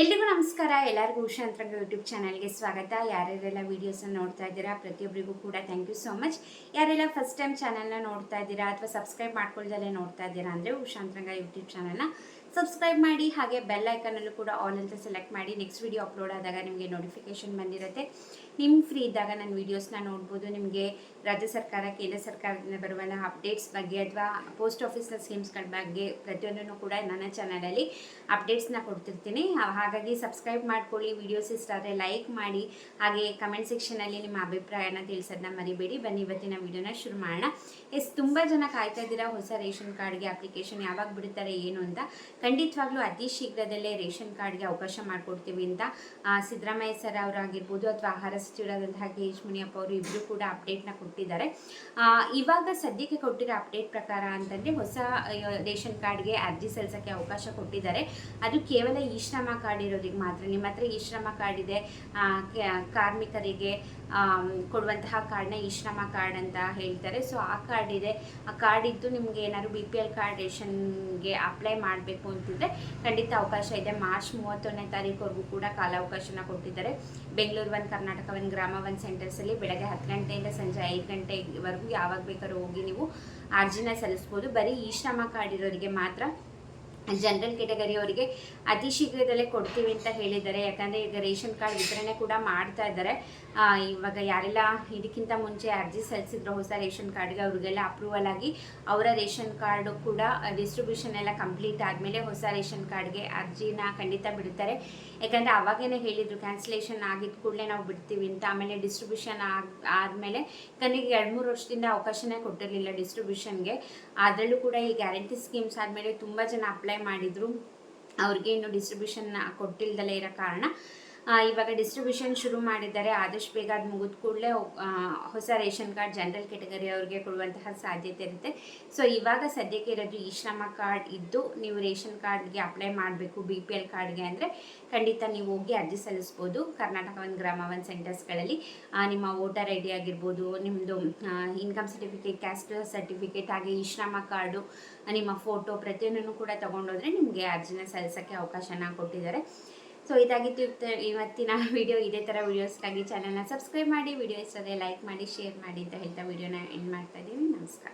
ಎಲ್ರಿಗೂ ನಮಸ್ಕಾರ. ಎಲ್ಲರಿಗೂ ಉಷಾ ಅಂತರಂಗ ಯೂಟ್ಯೂಬ್ ಚಾನಲ್ಗೆ ಸ್ವಾಗತ. ಯಾರ್ಯಾರೆಲ್ಲ ವೀಡಿಯೋಸನ್ನು ನೋಡ್ತಾ ಇದ್ದೀರಾ ಪ್ರತಿಯೊಬ್ಬರಿಗೂ ಕೂಡ ಥ್ಯಾಂಕ್ ಯು ಸೋ ಮಚ್ ಯಾರೆಲ್ಲ ಫಸ್ಟ್ ಟೈಮ್ ಚಾನಲ್ನ ನೋಡ್ತಾ ಇದ್ದೀರಾ ಅಥವಾ ಸಬ್ಸ್ಕ್ರೈಬ್ ಮಾಡ್ಕೊಳ್ದಲ್ಲೇ ನೋಡ್ತಾ ಇದ್ದೀರಾ ಅಂದರೆ ಉಷಾ ಅಂತರಂಗ ಯೂಟ್ಯೂಬ್ ಚಾನಲ್ನ ಸಬ್ಸ್ಕ್ರೈಬ್ ಮಾಡಿ, ಹಾಗೆ ಬೆಲ್ ಐಕನಲ್ಲೂ ಕೂಡ ಆಲ್ ಅಂತ ಸೆಲೆಕ್ಟ್ ಮಾಡಿ ನೆಕ್ಸ್ಟ್ ವಿಡಿಯೋ ಅಪ್ಲೋಡ್ ಆದಾಗ ನಿಮಗೆ ನೋಟಿಫಿಕೇಶನ್ ಬಂದಿರುತ್ತೆ. ನಿಮ್ಮ ಫ್ರೀ ಇದ್ದಾಗ ನನ್ನ ವೀಡಿಯೋಸ್ನ ನೋಡ್ಬೋದು. ನಿಮಗೆ ರಾಜ್ಯ ಸರ್ಕಾರ, ಕೇಂದ್ರ ಸರ್ಕಾರದಿಂದ ಬರುವಂತಹ ಅಪ್ಡೇಟ್ಸ್ ಬಗ್ಗೆ ಅಥವಾ ಪೋಸ್ಟ್ ಆಫೀಸ್ನ ಸ್ಕೀಮ್ಸ್ಗಳ ಬಗ್ಗೆ ಪ್ರತಿಯೊಂದನ್ನು ಕೂಡ ನನ್ನ ಚಾನಲಲ್ಲಿ ಅಪ್ಡೇಟ್ಸ್ನ ಕೊಡ್ತಿರ್ತೀನಿ. ಹಾಗಾಗಿ ಸಬ್ಸ್ಕ್ರೈಬ್ ಮಾಡ್ಕೊಳ್ಳಿ ವಿಡಿಯೋಸ್ ಇಷ್ಟ ಆದರೆ ಲೈಕ್ ಮಾಡಿ, ಹಾಗೆ ಕಮೆಂಟ್ ಸೆಕ್ಷನಲ್ಲಿ ನಿಮ್ಮ ಅಭಿಪ್ರಾಯನ ತಿಳಿಸೋದನ್ನ ಮರಿಬೇಡಿ. ಬನ್ನಿ, ಇವತ್ತಿನ ವಿಡಿಯೋನ ಶುರು ಮಾಡೋಣ. ಎಸ್, ತುಂಬ ಜನ ಕಾಯ್ತಾ ಇದ್ದೀರಾ, ಹೊಸ ರೇಷನ್ ಕಾರ್ಡ್ಗೆ ಅಪ್ಲಿಕೇಶನ್ ಯಾವಾಗ ಬಿಡ್ತಾರೆ ಏನು ಅಂತ? ಖಂಡಿತವಾಗ್ಲೂ ಅತಿ ಶೀಘ್ರದಲ್ಲೇ ರೇಷನ್ ಕಾರ್ಡ್ಗೆ ಅವಕಾಶ ಮಾಡಿಕೊಡ್ತೀವಿ ಅಂತ ಸಿದ್ದರಾಮಯ್ಯ ಸರ್ ಅವರಾಗಿರ್ಬೋದು ಅಥವಾ ಆಹಾರ ಸಚಿವರಾದಂತಹ ಕೆ. ಎಚ್. ಮುನಿಯಪ್ಪ ಅವರು ಇಬ್ಬರು ಕೂಡ ಅಪ್ಡೇಟ್ನ ಕೊಟ್ಟಿದ್ದಾರೆ. ಇವಾಗ ಸದ್ಯಕ್ಕೆ ಕೊಟ್ಟಿರೋ ಅಪ್ಡೇಟ್ ಪ್ರಕಾರ ಅಂತಂದರೆ ಹೊಸ ರೇಷನ್ ಕಾರ್ಡ್ಗೆ ಅರ್ಜಿ ಸಲ್ಲಿಸೋಕ್ಕೆ ಅವಕಾಶ ಕೊಟ್ಟಿದ್ದಾರೆ. ಅದು ಕೇವಲ ಈ ಶ್ರಮ ಕಾರ್ಡ್ ಇರೋರಿಗೆ ಮಾತ್ರ, ನಿಮ್ಮ ಹತ್ರ ಈ ಶ್ರಮ ಕಾರ್ಡ್ ಇದೆ ಕಾರ್ಮಿಕರಿಗೆ ಕೊಡುವಂತಹ ಕಾರ್ಡ್ನ ಈ ಶ್ರಮ ಕಾರ್ಡ್ ಅಂತ ಹೇಳ್ತಾರೆ. ಸೊ, ಆ ಕಾರ್ಡ್ ಇದೆ. ಆ ಕಾರ್ಡ್ ಇದ್ದು ನಿಮಗೆ ಏನಾದ್ರು ಬಿ ಪಿ ಎಲ್ ಕಾರ್ಡ್ ರೇಷನ್ಗೆ ಅಪ್ಲೈ ಮಾಡಬೇಕು ಅಂತಿದ್ರೆ ಖಂಡಿತ ಅವಕಾಶ ಇದೆ. ಮಾರ್ಚ್ ಮೂವತ್ತೊಂದನೇ ತಾರೀಕುವರೆಗೂ ಕೂಡ ಕಾಲಾವಕಾಶನ ಕೊಟ್ಟಿದ್ದಾರೆ. Bengaluru one Karnataka one Grama one ಸೆಂಟರ್ಸಲ್ಲಿ ಬೆಳಗ್ಗೆ ಹತ್ತು ಗಂಟೆಯಿಂದ ಸಂಜೆ ಐದು ಗಂಟೆವರೆಗೂ ಯಾವಾಗ ಬೇಕಾದ್ರೂ ಹೋಗಿ ನೀವು ಅರ್ಜಿನ ಸಲ್ಲಿಸ್ಬೋದು. ಬರೀ ಈ ಶ್ರಮ ಕಾರ್ಡ್ ಇರೋರಿಗೆ ಮಾತ್ರ ಜನರಲ್ ಕೆಟಗರಿ ಅವರಿಗೆ ಅತಿ ಶೀಘ್ರದಲ್ಲೇ ಕೊಡ್ತೀವಿ ಅಂತ ಹೇಳಿದ್ದಾರೆ. ಯಾಕಂದರೆ ಈಗ ರೇಷನ್ ಕಾರ್ಡ್ ವಿತರಣೆ ಕೂಡ ಮಾಡ್ತಾ ಇದ್ದಾರೆ. ಇವಾಗ ಯಾರೆಲ್ಲ ಇದಕ್ಕಿಂತ ಮುಂಚೆ ಅರ್ಜಿ ಸಲ್ಲಿಸಿದ್ರು ಹೊಸ ರೇಷನ್ ಕಾರ್ಡ್ಗೆ ಅವ್ರಿಗೆಲ್ಲ ಅಪ್ರೂವಲ್ ಆಗಿ ಅವರ ರೇಷನ್ ಕಾರ್ಡು ಕೂಡ ಡಿಸ್ಟ್ರಿಬ್ಯೂಷನ್ ಎಲ್ಲ ಕಂಪ್ಲೀಟ್ ಆದಮೇಲೆ ಹೊಸ ರೇಷನ್ ಕಾರ್ಡ್ಗೆ ಅರ್ಜಿನ ಖಂಡಿತ ಬಿಡ್ತಾರೆ. ಯಾಕಂದರೆ ಅವಾಗೇನೆ ಹೇಳಿದರು ಕ್ಯಾನ್ಸಲೇಷನ್ ಆಗಿದ ಕೂಡಲೇ ನಾವು ಬಿಡ್ತೀವಿ ಅಂತ. ಆಮೇಲೆ ಡಿಸ್ಟ್ರಿಬ್ಯೂಷನ್ ಆಗ, ಆದಮೇಲೆ ಕನಿಗೆ ಎರಡು ಮೂರು ವರ್ಷದಿಂದ ಅವಕಾಶನೇ ಕೊಟ್ಟಿರಲಿಲ್ಲ ಡಿಸ್ಟ್ರಿಬ್ಯೂಷನ್ಗೆ ಅದರಲ್ಲೂ ಕೂಡ ಈ ಗ್ಯಾರಂಟಿ ಸ್ಕೀಮ್ಸ್ ಆದಮೇಲೆ ತುಂಬ ಜನ ಅಪ್ಲೈ ಮಾಡಿದರು. ಅವ್ರಿಗೆ ಇನ್ನು ಡಿಸ್ಟ್ರಿಬ್ಯೂಷನ್ ಕೊಟ್ಟಿಲ್ದಲೇ ಇರೋ ಕಾರಣ ಇವಾಗ ಡಿಸ್ಟ್ರಿಬ್ಯೂಷನ್ ಶುರು ಮಾಡಿದ್ದಾರೆ. ಆದಷ್ಟು ಬೇಗ ಅದು ಮುಗಿದ ಕೂಡಲೇ ಹೊಸ ರೇಷನ್ ಕಾರ್ಡ್ ಜನರಲ್ ಕೆಟಗರಿ ಅವ್ರಿಗೆ ಕೊಡುವಂತಹ ಸಾಧ್ಯತೆ ಇರುತ್ತೆ. ಸೊ ಇವಾಗ ಸದ್ಯಕ್ಕೆ ಇರೋದು ಈ ಶ್ರಮ ಕಾರ್ಡ್ ಇದ್ದು ನೀವು ರೇಷನ್ ಕಾರ್ಡ್ಗೆ ಅಪ್ಲೈ ಮಾಡಬೇಕು ಬಿ ಪಿ ಎಲ್ ಕಾರ್ಡ್ಗೆ ಅಂದರೆ ಖಂಡಿತ ನೀವು ಹೋಗಿ ಅರ್ಜಿ ಸಲ್ಲಿಸ್ಬೋದು. ಕರ್ನಾಟಕ ಒಂದು ಗ್ರಾಮ ಒಂದು ಸೆಂಟರ್ಸ್ಗಳಲ್ಲಿ ನಿಮ್ಮ ವೋಟರ್ ಐ ಡಿ ಆಗಿರ್ಬೋದು ನಿಮ್ಮದು ಇನ್ಕಮ್ ಸರ್ಟಿಫಿಕೇಟ್ ಕ್ಯಾಸ್ಟ್ ಸರ್ಟಿಫಿಕೇಟ್ ಹಾಗೆ ಈ ಶ್ರಮ ಕಾರ್ಡು, ನಿಮ್ಮ ಫೋಟೋ ಪ್ರತಿಯೊಂದನ್ನು ಕೂಡ ತೊಗೊಂಡೋದ್ರೆ ನಿಮಗೆ ಅರ್ಜಿನ ಸಲ್ಲಿಸೋಕ್ಕೆ ಅವಕಾಶನ ಕೊಟ್ಟಿದ್ದಾರೆ. ಸೊ ಇದಾಗಿತ್ತು ಇವತ್ತು- ಇವತ್ತಿನ ವಿಡಿಯೋ ಇದೇ ಥರ ವೀಡಿಯೋಸ್ಗಾಗಿ ಚಾನಲ್ನ ಸಬ್ಸ್ಕ್ರೈಬ್ ಮಾಡಿ ವಿಡಿಯೋ ಇಷ್ಟದೆ ಲೈಕ್ ಮಾಡಿ ಶೇರ್ ಮಾಡಿ ಅಂತ ಹೇಳ್ತಾ ವಿಡಿಯೋನ ಎಂಡ್ ಮಾಡ್ತಾ ಇದ್ದೀನಿ. ನಮಸ್ಕಾರ.